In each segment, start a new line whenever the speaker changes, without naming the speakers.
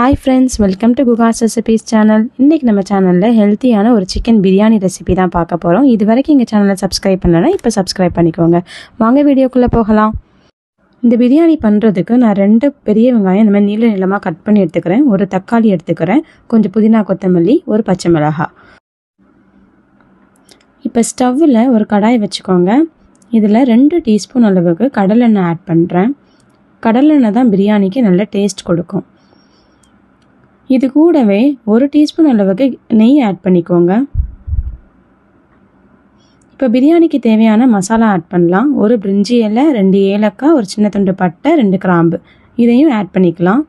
Hi friends welcome to குகாஸ் recipes channel இன்றைக்கி நம்ம சேனலில் ஹெல்த்தியான ஒரு சிக்கன் பிரியாணி ரெசிபி தான் பார்க்க போகிறோம் இது வரைக்கும் எங்கள் சேனலை சப்ஸ்கிரைப் பண்ணலைன்னா இப்போ சப்ஸ்கிரைப் பண்ணிக்கோங்க. வாங்க வீடியோக்குள்ளே போகலாம். இந்த பிரியாணி பண்ணுறதுக்கு நான் ரெண்டு பெரிய வெங்காயம் இந்த மாதிரி நீள நீளமாக கட் பண்ணி எடுத்துக்கிறேன். ஒரு தக்காளி எடுத்துக்கிறேன். கொஞ்சம் புதினா கொத்தமல்லி ஒரு பச்சை மிளகாய் இப்போ ஸ்டவ்வில் ஒரு கடாய் வச்சுக்கோங்க. இதில் ரெண்டு டீஸ்பூன் அளவுக்கு கடலெண்ணெய் ஆட் பண்ணுறேன் கடலெண்ணெய் தான் பிரியாணிக்கு நல்ல டேஸ்ட் கொடுக்கும். இது கூடவே ஒரு டீஸ்பூன் அளவுக்கு நெய் ஆட் பண்ணிக்கோங்க. இப்போ பிரியாணிக்கு தேவையான மசாலா ஆட் பண்ணலாம். ஒரு பிரிஞ்சி இலை ரெண்டு ஏலக்காய் ஒரு சின்ன துண்டு பட்டை ரெண்டு கிராம்பு. இதையும் ஆட் பண்ணிக்கலாம்.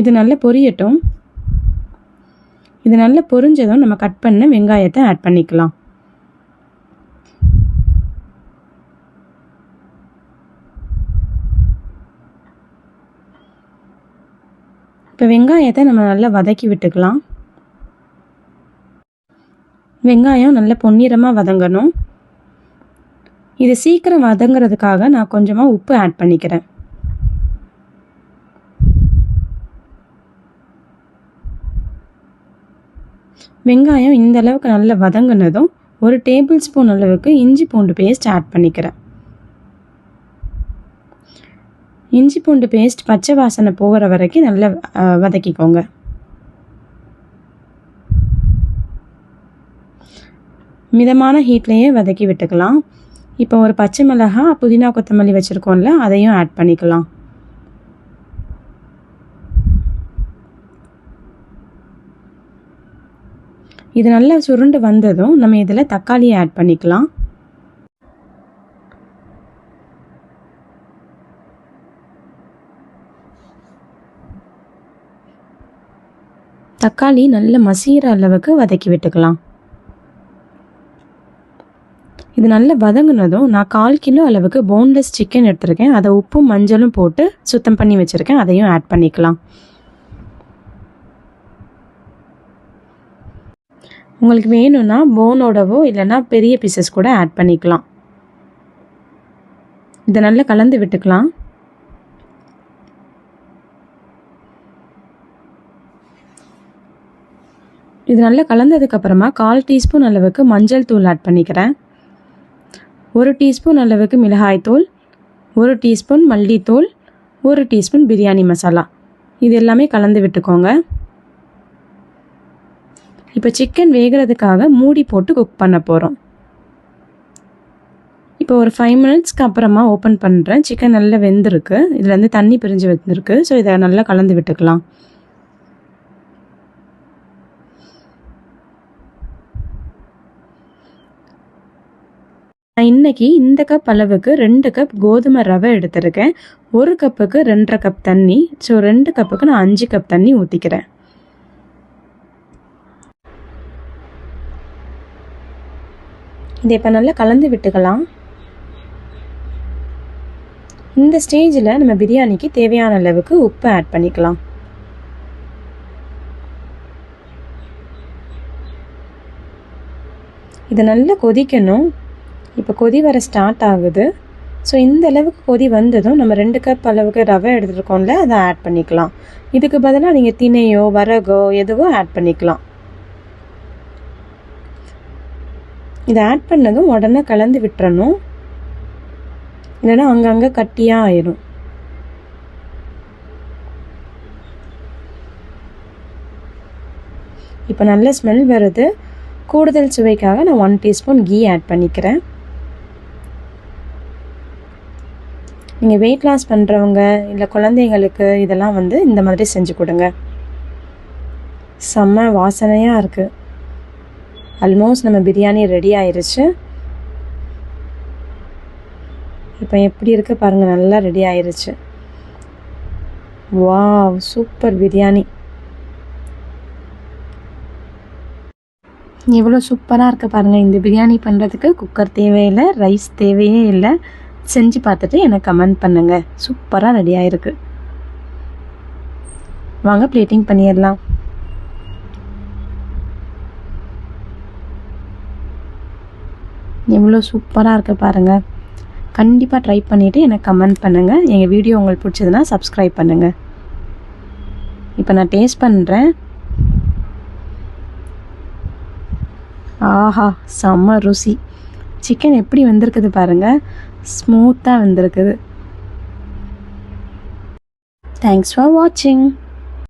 இது நல்லா பொரியட்டும். இது நல்லா பொரிஞ்சதும் நம்ம கட் பண்ண வெங்காயத்தை ஆட் பண்ணிக்கலாம். இப்போ வெங்காயத்தை நம்ம நல்லா வதக்கி விட்டுக்கலாம். வெங்காயம் நல்ல பொன்னிறமாக வதங்கணும். இது சீக்கிரம் வதங்கிறதுக்காக நான் கொஞ்சமாக உப்பு ஆட் பண்ணிக்கிறேன். வெங்காயம் இந்த அளவுக்கு நல்லா வதங்கினதும் ஒரு டேபிள் ஸ்பூன் அளவுக்கு இஞ்சி பூண்டு பேஸ்ட் ஆட் பண்ணிக்கிறேன். இஞ்சி பூண்டு பேஸ்ட் பச்சை வாசனை போகிற வரைக்கும் நல்லா வதக்கிக்கோங்க. மிதமான ஹீட்லேயே வதக்கி விட்டுக்கலாம். இப்போ ஒரு பச்சை மிளகாய் புதினா கொத்தமல்லி வச்சுருக்கோம்ல அதையும் ஆட் பண்ணிக்கலாம். இது நல்லா சுருண்டு வந்ததும் நம்ம இதில் தக்காளியை ஆட் பண்ணிக்கலாம். தக்காளி நல்ல மசிகிற அளவுக்கு வதக்கி விட்டுக்கலாம். இது நல்லா வதங்கினதும் நான் கால் கிலோ அளவுக்கு போன்லெஸ் சிக்கன் எடுத்திருக்கேன். அதை உப்பும் மஞ்சளும் போட்டு சுத்தம் பண்ணி வச்சுருக்கேன். அதையும் ஆட் பண்ணிக்கலாம். உங்களுக்கு வேணும்னா போனோடவோ இல்லைன்னா பெரிய பீசஸ் கூட ஆட் பண்ணிக்கலாம். இதை நல்லா கலந்து விட்டுக்கலாம். இது நல்லா கலந்ததுக்கப்புறமா கால் டீஸ்பூன் அளவுக்கு மஞ்சள் தூள் ஆட் பண்ணிக்கிறேன். ஒரு டீஸ்பூன் அளவுக்கு மிளகாய் தூள் ஒரு டீஸ்பூன் மல்லித்தூள் ஒரு டீஸ்பூன் பிரியாணி மசாலா. இது எல்லாமே கலந்து விட்டுக்கோங்க. இப்போ சிக்கன் வேகிறதுக்காக மூடி போட்டு குக் பண்ண போகிறோம் இப்போ ஒரு ஃபைவ் மினிட்ஸ்க்கு அப்புறமா ஓப்பன் பண்ணுறேன் சிக்கன் நல்லா வெந்திருக்கு. இதுலேருந்து தண்ணி பிரிஞ்சு வந்திருக்கு. ஸோ இதை நல்லா கலந்து விட்டுக்கலாம். நான் இன்னைக்கு இந்த கப் அளவுக்கு ரெண்டு கப் கோதுமை ரவை எடுத்திருக்கேன். ஒரு கப்புக்கு ரெண்டரை கப் தண்ணி. ஸோ ரெண்டு கப்புக்கு நான் அஞ்சு கப் தண்ணி ஊற்றிக்கிறேன் இதை இப்போ நல்லா கலந்து விட்டுக்கலாம். இந்த ஸ்டேஜில் நம்ம பிரியாணிக்கு தேவையான அளவுக்கு உப்பு ஆட் பண்ணிக்கலாம். இதை நல்லா கொதிக்கணும். இப்போ கொதி வர ஸ்டார்ட் ஆகுது. ஸோ இந்த அளவுக்கு கொதி வந்ததும் நம்ம ரெண்டு கப் அளவுக்கு ரவை எடுத்துருக்கோம்ல அதை ஆட் பண்ணிக்கலாம். இதுக்கு பதிலாக நீங்கள் தினையோ வரகோ எதுவோ ஆட் பண்ணிக்கலாம். இதை ஆட் பண்ணதும் உடனே கலந்து விட்டுறணும். இல்லைன்னா அங்கங்கே கட்டியாக ஆயிரும். இப்போ நல்ல ஸ்மெல் வருது. கூடுதல் சுவைக்காக நான் ஒன் டீஸ்பூன் கீ ஆட் பண்ணிக்கிறேன். நீங்கள் வெயிட் லாஸ் பண்ணுறவங்க இல்லை குழந்தைங்களுக்கு இதெல்லாம் வந்து இந்த மாதிரி செஞ்சு கொடுங்க. செம்ம வாசனையாக இருக்குது ஆல்மோஸ்ட் நம்ம பிரியாணி ரெடி ஆயிடுச்சு இப்போ எப்படி இருக்குது பாருங்கள் நல்லா ரெடி ஆயிடுச்சு வாவ் சூப்பர் பிரியாணி. எவ்வளோ சூப்பராக இருக்குது பாருங்கள் இந்த பிரியாணி பண்ணுறதுக்கு குக்கர் தேவையில்லை ரைஸ் தேவையே இல்லை. செஞ்சு பார்த்துட்டு எனக்கு கமெண்ட் பண்ணுங்கள் சூப்பராக ரெடி ஆயிருக்கு. வாங்க பிளேட்டிங் பண்ணிடலாம். எவ்வளோ சூப்பராக இருக்குது பாருங்கள் கண்டிப்பாக ட்ரை பண்ணிவிட்டு எனக்கு கமெண்ட் பண்ணுங்கள் எங்கள் வீடியோ உங்களுக்கு பிடிச்சதுன்னா சப்ஸ்கிரைப் பண்ணுங்கள் இப்போ நான் டேஸ்ட் பண்ணுறேன் ஆஹா செம்ம ருசி. சிக்கன் எப்படி வந்திருக்குது பாருங்கள் ஸ்மூத்தாக வந்திருக்குது. தேங்க்ஸ் ஃபார் வாட்சிங்